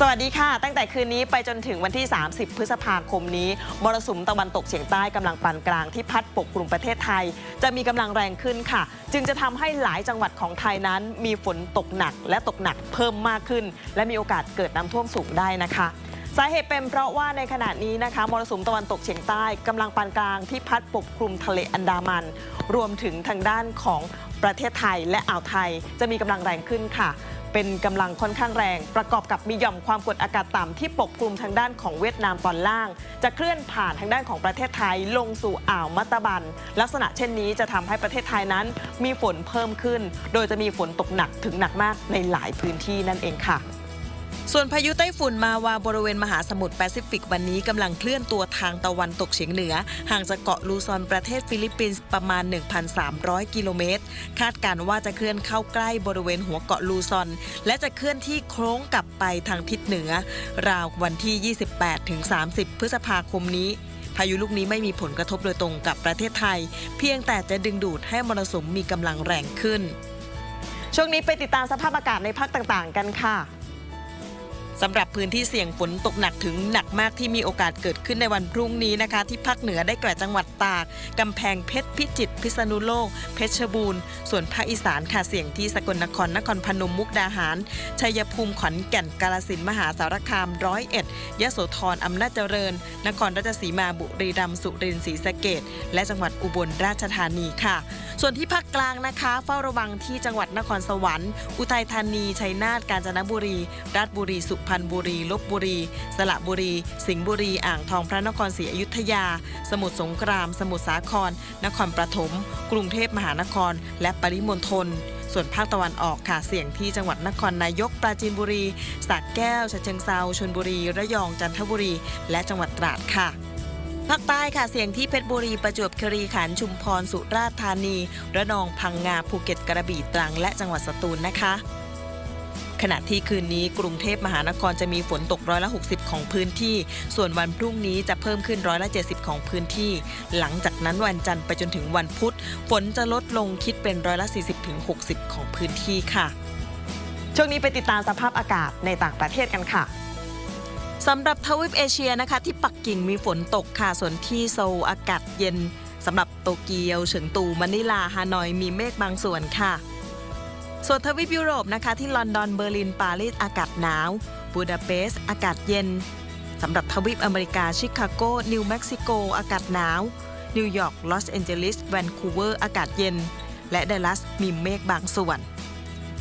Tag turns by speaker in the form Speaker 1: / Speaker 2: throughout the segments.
Speaker 1: สวัสดีค่ะ ตั้งแต่คืนนี้ไปจนถึงวันที่ 30 พฤษภาคมนี้ มรสุมตะวันตกเฉียงใต้กำลังปานกลางที่พัดปกคลุมประเทศไทย จะมีกำลังแรงขึ้นค่ะ จึงจะทำให้หลายจังหวัดของไทยนั้น มีฝนตกหนักและตกหนักเพิ่มมากขึ้น และมีโอกาสเกิดน้ำท่วมสูงได้นะคะสาเหตุเป็นเพราะว่าในขณะนี้นะคะมรสุมตะวันตกเฉียงใต้กำลังปานกลางที่พัดปกคลุมทะเลอันดามัน รวมถึงทางด้านของ ประเทศไทยและอ่าวไทยจะมีกำลังแรงขึ้นค่ะ เป็นกำลังค่อนข้างแรง ประกอบกับมีหย่อมความกดอากาศต่ำที่ปกคลุมทางด้านของเวียดนามตอนล่าง จะเคลื่อนผ่านทางด้านของประเทศไทยลงสู่อ่าวมัตตบัน ลักษณะเช่นนี้จะทำให้ประเทศไทยนั้นมีฝนเพิ่มขึ้น โดยจะมีฝนตกหนักถึงหนักมากในหลายพื้นที่นั่นเองค่ะ ส่วนพายุไต้ฝุ่นมาวาบริเวณมหาสมุทรแปซิฟิกวันนี้กำลังเคลื่อนตัวทางตะวันตกเฉียงเหนือ ห่างจากเกาะลูซอนประเทศฟิลิปปินส์ประมาณ 1,300 กิโลเมตร คาดการว่าจะเคลื่อนเข้าใกล้บริเวณหัวเกาะลูซอน และจะเคลื่อนที่โค้งกลับไปทางทิศเหนือ ราววันที่ 28-30 พฤษภาคมนี้พายุลูกนี้ไม่มีผลกระทบโดยตรงกับประเทศไทย เพียงแต่จะดึงดูดให้มรสุมมีกำลังแรงขึ้น ช่วงนี้ไปติดตามสภาพอากาศในภาคต่างๆ กันค่ะ สำหรับพื้นที่เสี่ยงฝนตกหนักถึงหนักมากที่มีโอกาสเกิดขึ้นในวันพรุ่งนี้นะคะ ที่ภาคเหนือได้แก่จังหวัดตากกำแพงเพชรพิจิตรพิษณุโลก เพชรบูรณ์ ส่วนภาคอีสานค่ะเสี่ยงที่สกลนครนครพนมมุกดาหาร ชัยภูมิขอนแก่นกาฬสินมหาสารคามร้อยเอ็ดยะโสธรอำนาจเจริญ นครราชสีมาบุรีรัมย์สุรินทร์ศรีสะเกดและจังหวัดอุบลราชธานีค่ะ ส่วนที่ภาคกลางนะคะ เฝ้าระวังที่จังหวัดนครสวรรค์ อุทัยธานีชัยนาทกาญจนบุรี ราชบุรีสุพรรณบุรี ลบบุรี สระบุรี สิงห์บุรี อ่างทองพระนครศรีอยุธยา สมุทรสงคราม สมุทรสาคร นครปฐม กรุงเทพมหานคร และปริมณฑลส่วนภาคตะวันออกค่ะเสี่ยงที่จังหวัดนครนายกปราจีนบุรีสระแก้วฉะเชิงเซาชลบุรี ระยองจันทบุรี และจังหวัดตราดค่ะภาคใต้ค่ะเสี่ยงที่เพชรบุรีประจวบคีรีขันธ์ชุมพรสุราษฎร์ธานี ระนองพังงาภูเก็ตกระบี่ตรัง และจังหวัดสตูลนะคะ ขณะที่คืนนี้กรุงเทพมหานครจะมีฝนตกร้อยละ 60 ของพื้นที่ ส่วนวันพรุ่งนี้จะเพิ่มขึ้นร้อยละ 70 ของพื้นที่ หลังจากนั้นวันจันทร์ไปจนถึงวันพุธ ฝนจะลดลงคิดเป็นร้อยละ 40ถึง60 ของพื้นที่ค่ะ ช่วงนี้ไปติดตามสภาพอากาศในต่างประเทศกันค่ะสำหรับทวีปเอเชียนะคะที่ปักกิ่งมีฝนตกค่ะ ส่วนที่โซลอากาศเย็นสำหรับโตเกียวเฉิงตูมะนิลาฮานอยมีเมฆบางส่วนค่ะ ส่วนทวีปยุโรปนะคะที่ลอนดอนเบอร์ลินปารีสอากาศหนาวบูดาเปสต์อากาศเย็นสำหรับทวีปอเมริกาชิคาโก นิวเม็กซิโก อากาศหนาว นิวยอร์กลอสแอนเจลิสแวนคูเวอร์อากาศเย็น และดัลลัสมีเมฆบางส่วน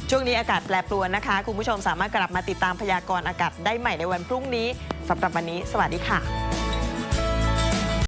Speaker 1: ช่วงนี้อากาศแปรปรวนนะคะ คุณผู้ชมสามารถกลับมาติดตามพยากรณ์อากาศได้ใหม่ในวันพรุ่งนี้สำหรับวันนี้ สวัสดีค่ะ